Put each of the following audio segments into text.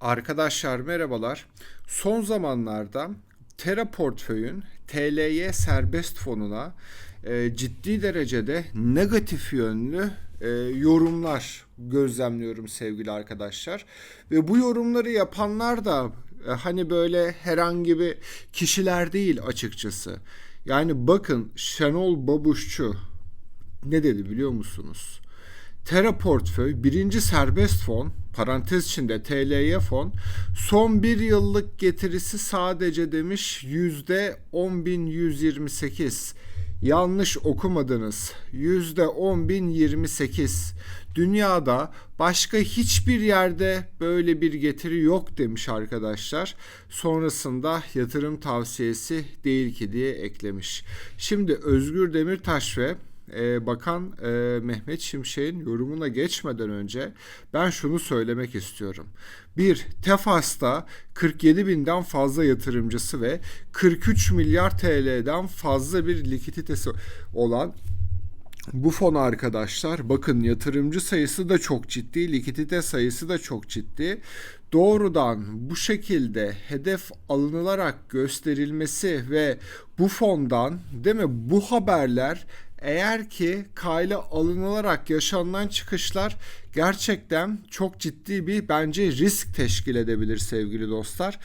Arkadaşlar merhabalar. Son zamanlarda Terra portföyün TLY serbest fonuna e, ciddi derecede negatif yönlü e, yorumlar gözlemliyorum sevgili arkadaşlar. Ve bu yorumları yapanlar da e, hani böyle herhangi bir kişiler değil açıkçası. Yani bakın Şenol Babuşçu ne dedi biliyor musunuz? Terra Portföy birinci serbest fon parantez içinde TLY fon. Son bir yıllık getirisi sadece demiş yüzde 10.128 yanlış okumadınız yüzde 10.028 dünyada başka hiçbir yerde böyle bir getiri yok demiş arkadaşlar. Sonrasında yatırım tavsiyesi değil ki diye eklemiş. Şimdi Özgür Demirtaş ve e, Bakan e, Mehmet Şimşek'in yorumuna geçmeden önce ben şunu söylemek istiyorum. Bir, Tefas'ta 47 binden fazla yatırımcısı ve 43 milyar TL'den fazla bir likiditesi olan bu fon arkadaşlar bakın yatırımcı sayısı da çok ciddi, likidite sayısı da çok ciddi. Doğrudan bu şekilde hedef alınılarak gösterilmesi ve bu fondan değil mi bu haberler eğer ki kayla alınılarak yaşanılan çıkışlar gerçekten çok ciddi bir bence risk teşkil edebilir sevgili dostlar.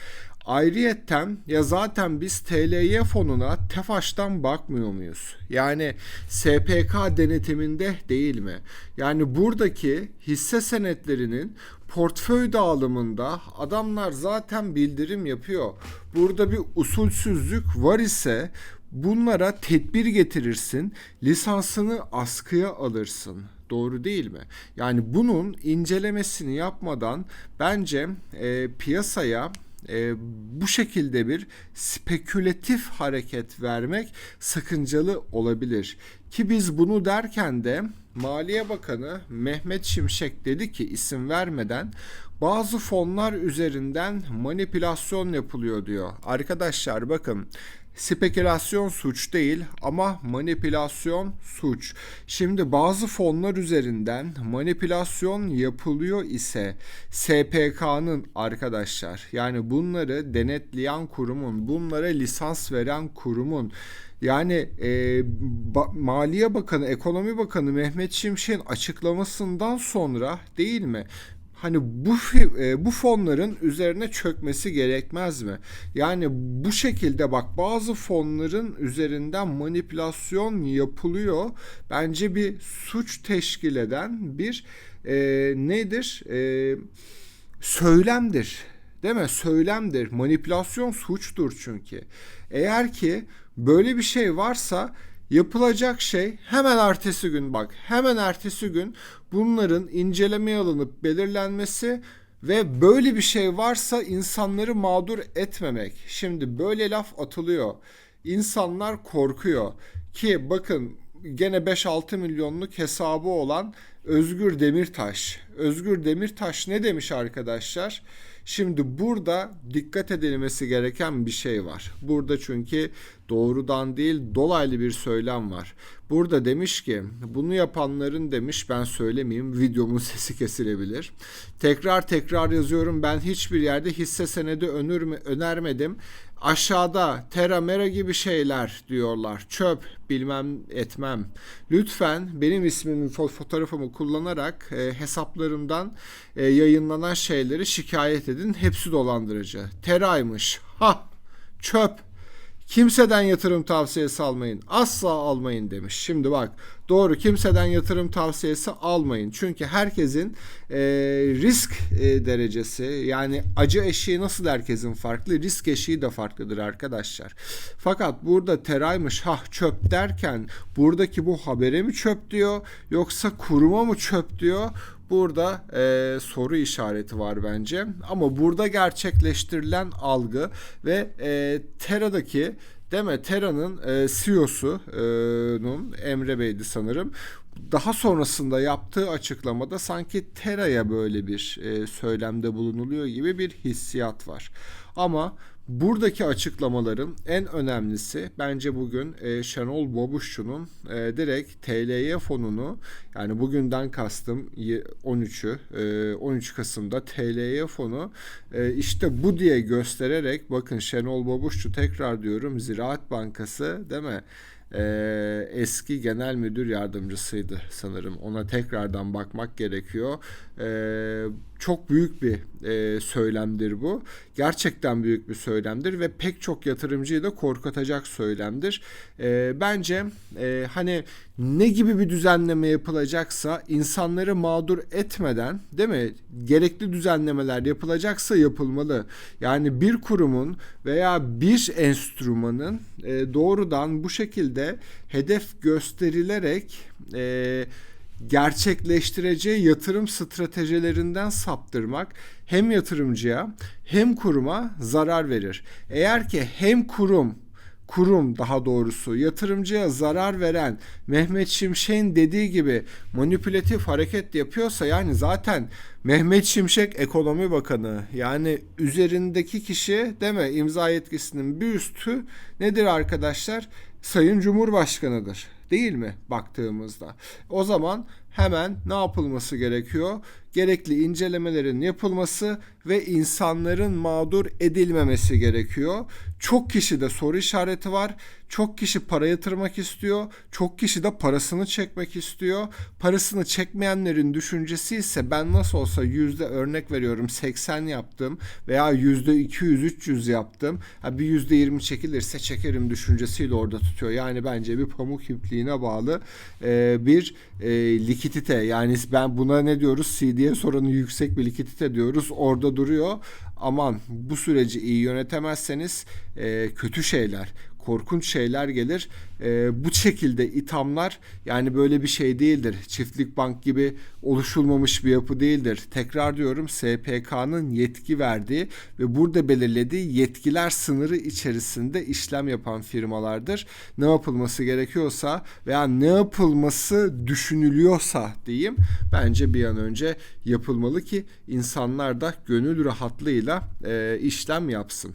Ayrıyetten ya zaten biz TLY fonuna TEFAŞ'tan bakmıyor muyuz? Yani SPK denetiminde değil mi? Yani buradaki hisse senetlerinin portföy dağılımında adamlar zaten bildirim yapıyor. Burada bir usulsüzlük var ise bunlara tedbir getirirsin, lisansını askıya alırsın. Doğru değil mi? Yani bunun incelemesini yapmadan bence e, piyasaya e, bu şekilde bir spekülatif hareket vermek sakıncalı olabilir. Ki biz bunu derken de Maliye Bakanı Mehmet Şimşek dedi ki isim vermeden bazı fonlar üzerinden manipülasyon yapılıyor diyor. Arkadaşlar bakın spekülasyon suç değil ama manipülasyon suç. Şimdi bazı fonlar üzerinden manipülasyon yapılıyor ise SPK'nın arkadaşlar yani bunları denetleyen kurumun, bunlara lisans veren kurumun yani e, ba- Maliye Bakanı, Ekonomi Bakanı Mehmet Şimşek'in açıklamasından sonra değil mi? Hani bu e, bu fonların üzerine çökmesi gerekmez mi? Yani bu şekilde bak bazı fonların üzerinden manipülasyon yapılıyor. Bence bir suç teşkil eden bir e, nedir? E, söylemdir. Değil mi? Söylemdir. Manipülasyon suçtur çünkü. Eğer ki böyle bir şey varsa Yapılacak şey hemen ertesi gün bak hemen ertesi gün bunların incelemeye alınıp belirlenmesi ve böyle bir şey varsa insanları mağdur etmemek. Şimdi böyle laf atılıyor. İnsanlar korkuyor ki bakın gene 5-6 milyonluk hesabı olan Özgür Demirtaş. Özgür Demirtaş ne demiş arkadaşlar? Şimdi burada dikkat edilmesi gereken bir şey var. Burada çünkü doğrudan değil dolaylı bir söylem var. Burada demiş ki bunu yapanların demiş ben söylemeyeyim videomun sesi kesilebilir. Tekrar tekrar yazıyorum ben hiçbir yerde hisse senedi önermedim. Aşağıda tera mera gibi şeyler diyorlar. Çöp bilmem etmem. Lütfen benim ismimi fotoğrafımı kullanarak e, hesaplarımdan e, yayınlanan şeyleri şikayet edin. Hepsi dolandırıcı. Teraymış. Ha çöp Kimseden yatırım tavsiyesi almayın. Asla almayın demiş. Şimdi bak doğru kimseden yatırım tavsiyesi almayın. Çünkü herkesin e, risk e, derecesi yani acı eşiği nasıl herkesin farklı risk eşiği de farklıdır arkadaşlar. Fakat burada teraymış hah çöp derken buradaki bu habere mi çöp diyor yoksa kuruma mı çöp diyor Burada e, soru işareti var bence. Ama burada gerçekleştirilen algı ve e, Tera'daki Deme Tera'nın e, CEO'sunun Emre Bey'di sanırım. daha sonrasında yaptığı açıklamada sanki Tera'ya böyle bir e, söylemde bulunuluyor gibi bir hissiyat var. Ama buradaki açıklamaların en önemlisi bence bugün e, Şenol Babuşçu'nun e, direkt TLY fonunu yani bugünden kastım y- 13'ü e, 13 Kasım'da TLY fonu e, işte bu diye göstererek bakın Şenol Babuşçu tekrar diyorum Ziraat Bankası değil mi? Ee, eski genel müdür yardımcısıydı sanırım. Ona tekrardan bakmak gerekiyor. Ee, çok büyük bir e, söylemdir bu. Gerçekten büyük bir söylemdir ve pek çok yatırımcıyı da korkutacak söylemdir. Ee, bence e, hani ne gibi bir düzenleme yapılacaksa insanları mağdur etmeden değil mi? Gerekli düzenlemeler yapılacaksa yapılmalı. Yani bir kurumun veya bir enstrümanın e, doğrudan bu şekilde hedef gösterilerek e, gerçekleştireceği yatırım stratejilerinden saptırmak hem yatırımcıya hem kuruma zarar verir. Eğer ki hem kurum kurum daha doğrusu yatırımcıya zarar veren Mehmet Şimşek'in dediği gibi manipülatif hareket yapıyorsa yani zaten Mehmet Şimşek ekonomi bakanı yani üzerindeki kişi deme imza yetkisinin bir üstü nedir arkadaşlar? Sayın Cumhurbaşkanı'dır değil mi baktığımızda? O zaman hemen ne yapılması gerekiyor? Gerekli incelemelerin yapılması ve insanların mağdur edilmemesi gerekiyor. Çok kişide soru işareti var. Çok kişi para yatırmak istiyor. Çok kişi de parasını çekmek istiyor. Parasını çekmeyenlerin düşüncesi ise ben nasıl olsa yüzde örnek veriyorum 80 yaptım veya yüzde 200-300 yaptım. Bir yüzde 20 çekilirse çekerim düşüncesiyle orada tutuyor. Yani bence bir pamuk ipliğine bağlı bir e, likidite. Yani ben buna ne diyoruz? CDS oranı yüksek bir likidite diyoruz. Orada duruyor. Aman bu süreci iyi yönetemezseniz e, kötü şeyler, korkunç şeyler gelir. E, bu şekilde ithamlar yani böyle bir şey değildir. Çiftlik bank gibi oluşulmamış bir yapı değildir. Tekrar diyorum SPK'nın yetki verdiği ve burada belirlediği yetkiler sınırı içerisinde işlem yapan firmalardır. Ne yapılması gerekiyorsa veya ne yapılması düşünülüyorsa diyeyim bence bir an önce yapılmalı ki insanlar da gönül rahatlığıyla e, işlem yapsın.